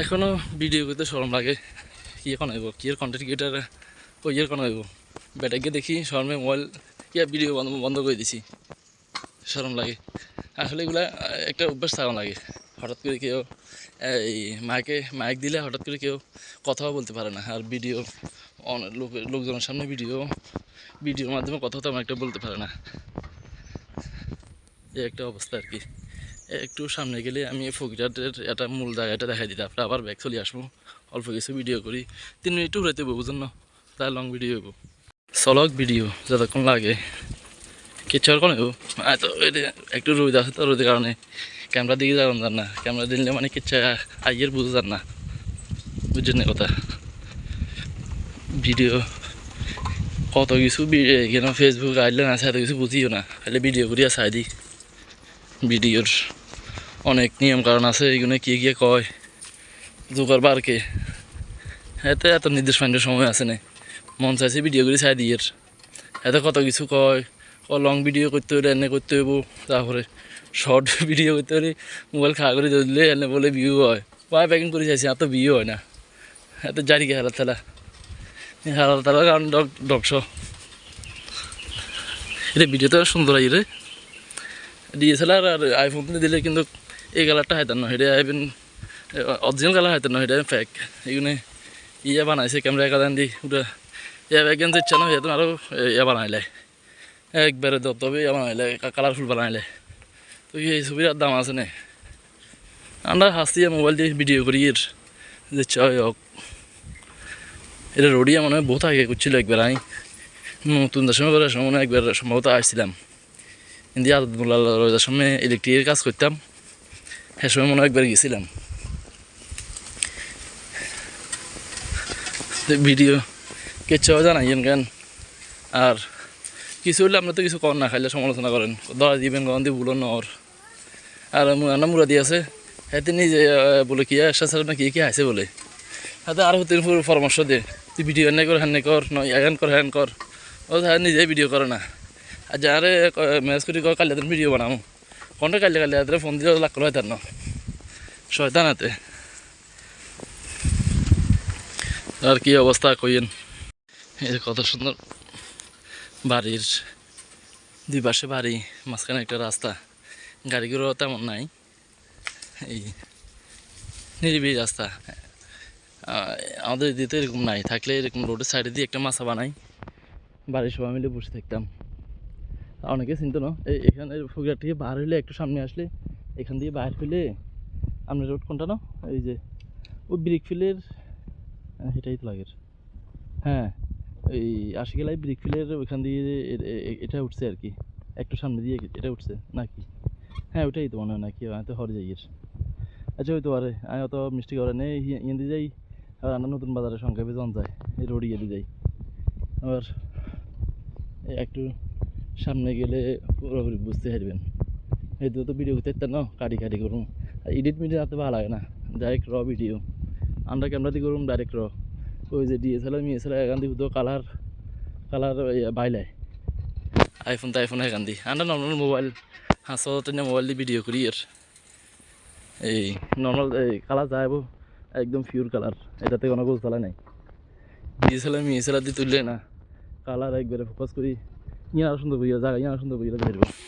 এখনও ভিডিও করতে সরম লাগে। কি এখন হইব? কি এর কন্টেন্ট ক্রিয়েটার ওই এর কোনো হইব? বেটাকে দেখি, শরমে মোবাইল, ইয়া ভিডিও বন্ধ করে দিছি। সরম লাগে। আসলে এগুলা, একটা অভ্যাস থাকা লাগে। হঠাৎ করে কেউ, এই মাইকে মাইক দিলে হঠাৎ করে কেউ কথাও বলতে পারে না। আর ভিডিও লোক, লোকজনের সামনে ভিডিও ভিডিওর মাধ্যমে কথা তেমন একটা বলতে পারে না। এই একটা অবস্থা আর কি। একটু সামনে গেলে আমি ফকিরাটের একটা মূল জায়গাটা দেখাই দিই তারপরে আবার ব্যাগ চলে আসব। অল্প কিছু ভিডিও করি। তিন মিনিট উড়াইতে হব বুঝুন না? তাই লং ভিডিও হব সলক ভিডিও যতক্ষণ লাগে। কিছু আর কোনো তো একটু রোদ আছে তো রোদের কারণে ক্যামেরা দিকে যাবেন যান না। ক্যামেরা দিলে মানে কিচ্ছু আইয়ের বুঝে যান না। বুঝছেন কথা? ভিডিও কত কিছু এখানে ফেসবুক আইলে না এত কিছু বুঝিও না। খালি ভিডিও করিয়া চাই দিই ভিডিওর অনেক নিয়ম কারণ আছে, এইগুলো কে গিয়ে কয়? জোগাড় বারকে এতে, এত নির্দেশ ফাইন্ডের সময় আছে না। মন চাইছে ভিডিও করে চাই দিয়ে এতে কত কিছু কয়? ও লং ভিডিও করতে হলে এনে করতে হইব। তারপরে শর্ট ভিডিও করতে হলে মোবাইল খাওয়া করে দিলে এনে বলে ভিউ হয়। পায়ে প্যাকিং করে চাইছি? এত ভিউ হয় না। এত জারিকে হারাত থালা হারাত থালা কারণ ডগ ডগস এটা তো সুন্দর আই রে। ডিএসএলআর আর আইফোন দিলে কিন্তু এই কালারটা হাইতার নয় এটা আইবেন অরিজিনাল কালার হাইতার নয় এটা ফেক এইগুলো ইয়া বানাইছে ক্যামেরা কাদান দি ওটা ইয়া ব্যাগেন যে ইচ্ছা নয় এটা আরও ইয়া বানাইলে। একবারে দত তবে ইয়া বানাইলে কালারফুল বানাইলে। তো এই ছবির দাম আছে না? আমরা হাসি মোবাইল দিয়ে ভিডিও করি এর যে হোক এটা রোডিয়া মনে হয় বহুত আগে করছিল একবার আমি নতুন দশমে করার সময় একবার সম্ভবত আসছিলাম কিন্তু আদুল্লাহ রোজার সময় ইলেকট্রিকের কাজ করতাম সে সময় মনে একবার গেছিলাম। ভিডিও, কিচ্ছু জানাইয়েন কেন? আর কিছু হলে আপনার তো কিছু কর না, খাইলে সমালোচনা করেন। ধরা দিবেন গন দিয়ে ভুলো নর। আর মুরানা মুরা দিয়ে আছে, হাতে নিজে বলে কি আসা ছাড়া না কি কি আছে বলে। হাতে আর হতে পরামর্শ দে, তুই ভিডিও এনে কর হ্যান কর, নয় হ্যান কর হ্যান কর। ও নিজে ভিডিও করে না। আর যারে ম্যাচ করি কালি ভিডিও বানাবো কোনটা কালি কালি হাতের ফোন দিলে লাখ হয় তার ন। শয়তান হাতে আর কি অবস্থা কইয়েন এই যে কত সুন্দর বাড়ির দুই পাশে বাড়ি মাঝখানে একটা রাস্তা গাড়িগুলো তেমন নাই। এই নিরিবিলি রাস্তা আমাদের দিতে এরকম নাই। থাকলে এরকম রোডের সাইডে দিয়ে একটা মাছা বানাই বাড়ির সবাই মিলে বসে থাকতাম। অনেকে চিনতো না। এই এখানে ফুগিয়ার থেকে বার হইলে একটু সামনে আসলে, এখান দিয়ে বাইর হইলে আপনার রোড কোনটা না, এই যে ওই ব্রিক ফিলের সেটাই তো লাগের হ্যাঁ এই আশিকেলাই ব্রিক ফিলের ওইখান দিয়ে এটা উঠছে আর কি। একটু সামনে দিয়ে এটা উঠছে নাকি? হ্যাঁ ওটাই তো মনে হয় নাকি তো হরে যাই এর। আচ্ছা ওই তো আরে আমি অত মিষ্টি করে নেই ইয়ে দিয়ে যাই আর আমরা নতুন বাজারের সংখ্যা বেজন যায়, এই রোড ইয়ে দিয়ে যাই। আবার একটু সামনে গেলে পুরোপুরি বুঝতে পারবেন। এই তো ভিডিও করতে না, কাটি কাটি করুন এডিট মিডিট হাতে ভালো লাগে না ডাইরেক্ট র ভিডিও আমরা ক্যামেরা দিয়ে করুন ডাইরেক্ট র ওই যে ডিএসএলআর মিএসএলআর এখান দিয়ে তো কালার কালার বাইলায়। আইফোন তো আইফোন এখান দিয়ে। আমরা নর্মাল মোবাইল হাঁসো মোবাইল দিয়ে ভিডিও করি আর এই নর্মাল এই কালার যাইবো একদম পিওর কালার এটাতে কোনো গোল চালা নাই ডিএসএলআর মিএসএলআর দিয়ে তুললে না কালার একবারে ফোকাস করি। 一样深度不一样，咱俩一样深度不一样，在这边。